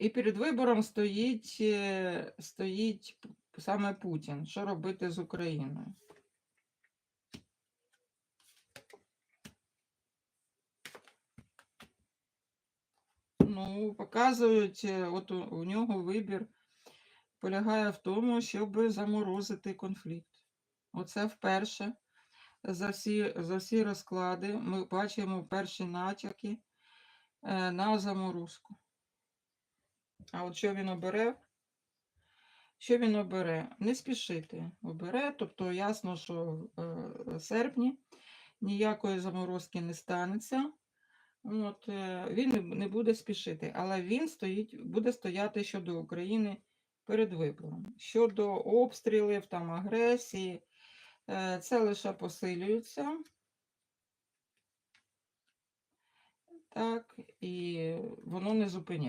І перед вибором стоїть, е, стоїть саме Путін. Що робити з Україною? Ну, показують, е, от у, у нього вибір полягає в тому, щоб заморозити конфлікт. Оце вперше за всі, за всі розклади ми бачимо перші натяки е, на заморозку. А от що він обере? Що він обере? Не спішити обере, тобто ясно, що е, в серпні ніякої заморозки не станеться. От, е, він не- не буде спішити, але він стоїть, буде стояти щодо України перед вибором. Щодо обстрілів, там, агресії, е, це лише посилюється. Так, і воно не зупиняє.